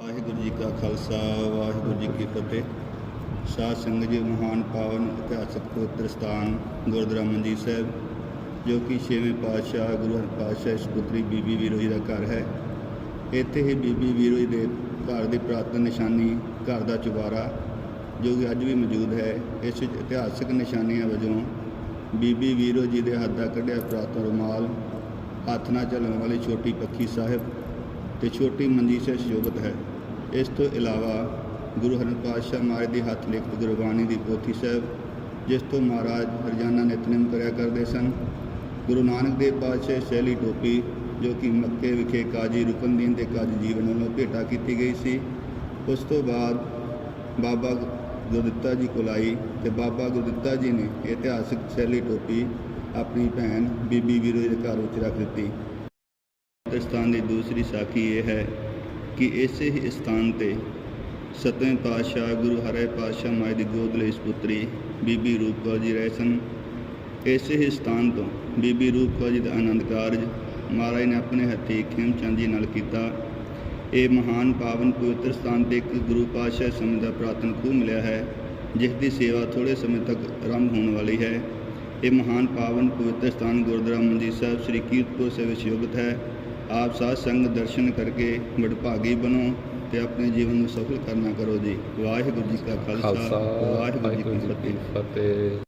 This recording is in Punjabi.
ਵਾਹਿਗੁਰੂ ਜੀ ਕਾ ਖਾਲਸਾ, ਵਾਹਿਗੁਰੂ ਜੀ ਕੀ ਫਤਿਹ। ਸਾਧ ਸੰਗਤ ਜੀ, ਮਹਾਨ ਪਾਵਨ ਇਤਿਹਾਸਕ ਪਵਿੱਤਰ ਸਥਾਨ ਗੁਰਦੁਆਰਾ ਮਨਜੀਤ ਸਾਹਿਬ, ਜੋ ਕਿ ਛੇਵੇਂ ਪਾਤਸ਼ਾਹ ਗੁਰੂ ਹਰਪਾਤਸ਼ਾਹ ਸੁਪੁੱਤਰੀ ਬੀਬੀ ਵੀਰੋ ਜੀ ਦਾ ਘਰ ਹੈ। ਇੱਥੇ ਹੀ ਬੀਬੀ ਵੀਰੋ ਜੀ ਦੇ ਘਰ ਦੀ ਪ੍ਰਾਤਨ ਨਿਸ਼ਾਨੀ, ਘਰ ਦਾ ਚੁਬਾਰਾ, ਜੋ ਕਿ ਅੱਜ ਵੀ ਮੌਜੂਦ ਹੈ, ਇਸ ਵਿੱਚ ਇਤਿਹਾਸਕ ਨਿਸ਼ਾਨੀਆਂ ਵਜੋਂ ਬੀਬੀ ਵੀਰੋ ਜੀ ਦੇ ਹੱਥ ਦਾ ਕੱਢਿਆ ਪ੍ਰਾਤਨ ਰੁਮਾਲ, ਹੱਥ ਨਾਲ ਚੱਲਣ ਵਾਲੀ ਛੋਟੀ ਪੱਖੀ ਸਾਹਿਬ ਤੇ ਛੋਟੀ ਮੰਜੀ ਸੇ ਹੈ। ਇਸ ਤੋਂ ਇਲਾਵਾ ਗੁਰੂ ਹਰਿ ਪਾਤਸ਼ਾਹ ਮਹਾਰਾਜ ਦੇ ਹੱਥ ਲਿਖਤ ਗੁਰਬਾਣੀ ਦੀ ਪੋਥੀ ਸਾਹਿਬ, ਜਿਸ ਤੋਂ ਮਹਾਰਾਜ ਹਰਜਾਨਾ ਨਿਤਨੇਮ ਕਰਿਆ ਕਰਦੇ ਸਨ। ਗੁਰੂ ਨਾਨਕ ਦੇਵ ਪਾਤਸ਼ਾਹ ਸ਼ੈਲੀ ਟੋਪੀ, ਜੋ ਕਿ ਮੱਕੇ ਵਿਖੇ ਕਾਜੀ ਰੁਕਨਦੀਨ ਦੇ ਕਾਜੀ ਜੀਵਨ ਵੱਲੋਂ ਭੇਟਾ ਕੀਤੀ ਗਈ ਸੀ, ਉਸ ਤੋਂ ਬਾਅਦ ਬਾਬਾ ਗੁਰਦਿੱਤਾ ਜੀ ਕੋਲ ਆਈ ਤੇ ਬਾਬਾ ਗੁਰਦਿੱਤਾ ਜੀ ਨੇ ਇਹ ਇਤਿਹਾਸਕ ਸ਼ੈਲੀ ਟੋਪੀ ਆਪਣੀ ਭੈਣ ਬੀਬੀ ਵੀਰੋ ਜੀ ਦੇ ਘਰ ਵਿੱਚ ਰੱਖ ਦਿੱਤੀ। ਇਸ ਸਥਾਨ ਦੀ ਦੂਸਰੀ ਸਾਖੀ ਇਹ ਹੈ ਕਿ ਇਸੇ ਹੀ ਸਥਾਨ ਤੇ ਸਤਵੇਂ ਪਾਤਸ਼ਾਹ ਗੁਰੂ ਹਰੇ ਪਾਤਸ਼ਾਹ ਮਾਈ ਦੀ ਗੋਦ ਲਈ ਸੁਪੁੱਤਰੀ ਬੀਬੀ ਰੂਪ ਕੌਰ ਜੀ ਰਹੇ ਸਨ। ਇਸੇ ਹੀ ਸਥਾਨ ਤੋਂ ਬੀਬੀ ਰੂਪ ਕੌਰ ਜੀ ਦਾ ਆਨੰਦ ਕਾਰਜ ਮਹਾਰਾਜ ਨੇ ਆਪਣੇ ਹੱਥੀਂ ਖੇਮਚੰਦ ਜੀ ਨਾਲ ਕੀਤਾ। ਇਹ ਮਹਾਨ ਪਾਵਨ ਪਵਿੱਤਰ ਸਥਾਨ ਤੇ ਇੱਕ ਗੁਰੂ ਪਾਤਸ਼ਾਹ ਸਮੇਂ ਦਾ ਪ੍ਰਾਤਨ ਖੂਹ ਮਿਲਿਆ ਹੈ, ਜਿਸ ਦੀ ਸੇਵਾ ਥੋੜੇ ਸਮੇਂ ਤੱਕ ਆਰੰਭ ਹੋਣ ਵਾਲੀ ਹੈ। ਇਹ ਮਹਾਨ ਪਾਵਨ ਪਵਿੱਤਰ ਸਥਾਨ ਗੁਰਦੁਆਰਾ ਮੰਜੀ ਸਾਹਿਬ ਸ੍ਰੀ ਕੀਰਤਪੁਰ ਸਾਹਿਬ ਵਿੱਚ ਯੋਗਤ ਹੈ। ਆਪ ਸਾਧ ਸੰਗਤ ਦਰਸ਼ਨ ਕਰਕੇ ਵਡਭਾਗੀ ਬਣੋ ਤੇ ਆਪਣੇ ਜੀਵਨ ਨੂੰ ਸਫਲ ਕਰਨਾ ਕਰੋ ਜੀ। ਵਾਹਿਗੁਰੂ ਜੀ ਕਾ ਖਾਲਸਾ ਵਾਹਿਗੁਰੂ ਜੀ ਕੀ ਫਤਿਹ।